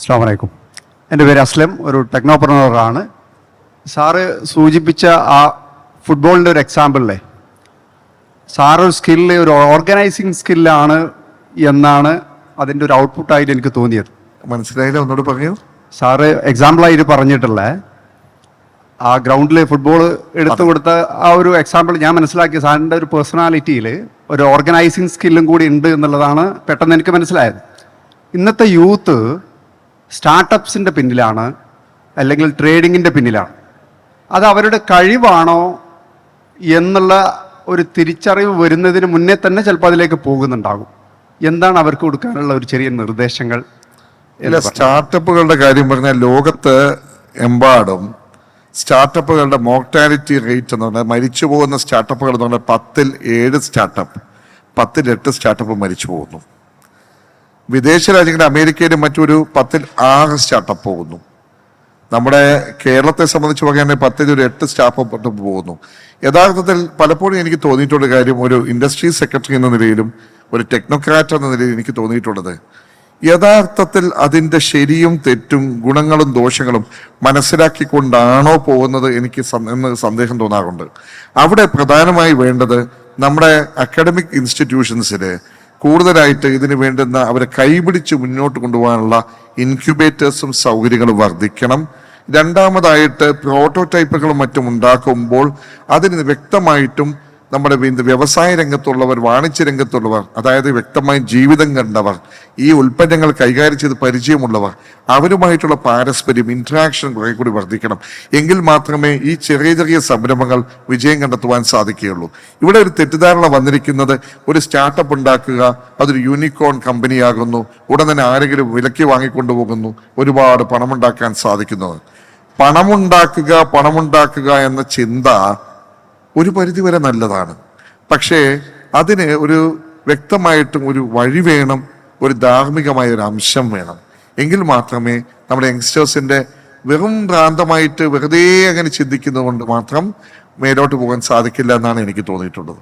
അസ്സാം വലൈക്കും എന്റെ പേര് അസ്ലം ഒരു ടെക്നോപ്രണറാണ്. സാറ് സൂചിപ്പിച്ച ആ ഫുട്ബോളിന്റെ ഒരു എക്സാമ്പിളിലെ സാറൊരു സ്കില്ല് ഒരു ഓർഗനൈസിങ് സ്കില്ലാണ് എന്നാണ് അതിന്റെ ഒരു ഔട്ട്പുട്ടായിട്ട് എനിക്ക് തോന്നിയത്. മനസ്സിലായില്ല ഒന്നുകൂടെ പറയൂ സാറ് എക്സാമ്പിളായിട്ട് പറഞ്ഞിട്ടുള്ള ആ ഗ്രൗണ്ടിൽ ഫുട്ബോൾ എടുത്തു കൊടുത്ത ആ ഒരു എക്സാമ്പിൾ ഞാൻ മനസ്സിലാക്കിയ സാറിന്റെ ഒരു പേഴ്സണാലിറ്റിയിൽ ഒരു ഓർഗനൈസിങ് സ്കില്ലും കൂടി ഉണ്ട് എന്നുള്ളതാണ് പെട്ടെന്ന് എനിക്ക് മനസ്സിലായത്. ഇന്നത്തെ യൂത്ത് സ്റ്റാർട്ടപ്സിന്റെ പിന്നിലാണ് അല്ലെങ്കിൽ ട്രേഡിങ്ങിന്റെ പിന്നിലാണ്. അത് അവരുടെ കഴിവാണോ എന്നുള്ള ഒരു തിരിച്ചറിവ് വരുന്നതിന് മുന്നേ തന്നെ ചിലപ്പോൾ അതിലേക്ക് പോകുന്നുണ്ടാകും. എന്താണ് അവർക്ക് കൊടുക്കാനുള്ള ഒരു ചെറിയ നിർദ്ദേശങ്ങൾ ഇല്ല സ്റ്റാർട്ടപ്പുകളുടെ കാര്യം പറഞ്ഞാൽ ലോകത്ത് എമ്പാടും സ്റ്റാർട്ടപ്പുകളുടെ മോർട്ടാലിറ്റി റേറ്റ് എന്ന് പറഞ്ഞാൽ മരിച്ചു പോകുന്ന സ്റ്റാർട്ടപ്പുകൾ എന്ന് പറഞ്ഞാൽ പത്തിൽ ഏഴ് സ്റ്റാർട്ടപ്പ് പത്തിൽ എട്ട് സ്റ്റാർട്ടപ്പ് മരിച്ചു പോകുന്നു. വിദേശ രാജ്യങ്ങളിൽ അമേരിക്കയിലും മറ്റൊരു പത്തിൽ ആറ് സ്റ്റാർട്ടപ്പ് പോകുന്നു. നമ്മുടെ കേരളത്തെ സംബന്ധിച്ച് പറയുകയാണെങ്കിൽ പത്തിൽ ഒരു എട്ട് സ്റ്റാർട്ടപ്പ് പോകുന്നു. യഥാർത്ഥത്തിൽ പലപ്പോഴും എനിക്ക് തോന്നിയിട്ടുള്ള കാര്യം ഒരു ഇൻഡസ്ട്രി സെക്രട്ടറി എന്ന നിലയിലും ഒരു ടെക്നോക്രാറ്റ് എന്ന നിലയിൽ എനിക്ക് തോന്നിയിട്ടുള്ളത്. യഥാർത്ഥത്തിൽ അതിന്റെ ശരിയും തെറ്റും ഗുണങ്ങളും ദോഷങ്ങളും മനസ്സിലാക്കിക്കൊണ്ടാണോ പോകുന്നത് എനിക്ക് എന്ന് സന്ദേഹം തോന്നാറുണ്ട്. അവിടെ പ്രധാനമായി വേണ്ടത് നമ്മുടെ അക്കാഡമിക് ഇൻസ്റ്റിറ്റ്യൂഷൻസിൽ കൂടുതലായിട്ട് ഇതിന് വേണ്ടുന്ന അവരെ കൈപിടിച്ച് മുന്നോട്ട് കൊണ്ടുപോകാനുള്ള ഇൻക്യുബേറ്റേഴ്സും സൗകര്യങ്ങളും വർദ്ധിക്കണം. രണ്ടാമതായിട്ട് പ്രോട്ടോടൈപ്പുകളും മറ്റും ഉണ്ടാക്കുമ്പോൾ അതിന് വ്യക്തമായിട്ടും നമ്മുടെ വ്യവസായ രംഗത്തുള്ളവർ വാണിജ്യ രംഗത്തുള്ളവർ അതായത് വ്യക്തമായി ജീവിതം കണ്ടവർ ഈ ഉൽപ്പന്നങ്ങൾ കൈകാര്യം ചെയ്ത് പരിചയമുള്ളവർ അവരുമായിട്ടുള്ള പാരസ്പര്യം ഇൻട്രാക്ഷൻ കുറെ കൂടി വർദ്ധിക്കണം. എങ്കിൽ മാത്രമേ ഈ ചെറിയ ചെറിയ സംരംഭങ്ങൾ വിജയം കണ്ടെത്തുവാൻ സാധിക്കുകയുള്ളൂ. ഇവിടെ ഒരു തെറ്റിദ്ധാരണ വന്നിരിക്കുന്നത് ഒരു സ്റ്റാർട്ടപ്പ് ഉണ്ടാക്കുക അതൊരു യൂണിക്കോൺ കമ്പനിയാകുന്നു ഉടൻ തന്നെ ആരെങ്കിലും വിലയ്ക്ക് വാങ്ങിക്കൊണ്ടുപോകുന്നു ഒരുപാട് പണമുണ്ടാക്കാൻ സാധിക്കുന്നത്. പണമുണ്ടാക്കുക പണമുണ്ടാക്കുക എന്ന ചിന്ത ഒരു പരിധിവരെ നല്ലതാണ്. പക്ഷേ അതിന് ഒരു വ്യക്തമായിട്ടും ഒരു വഴി വേണം ഒരു ധാർമ്മികമായ ഒരു അംശം വേണം. എങ്കിൽ മാത്രമേ നമ്മുടെ യങ്സ്റ്റേഴ്സിന്റെ വെറും ഭ്രാന്തമായിട്ട് വെറുതെ അങ്ങനെ ചിന്തിക്കുന്നത് കൊണ്ട് മാത്രം മേലോട്ട് പോകാൻ സാധിക്കില്ല എന്നാണ് എനിക്ക് തോന്നിയിട്ടുള്ളത്.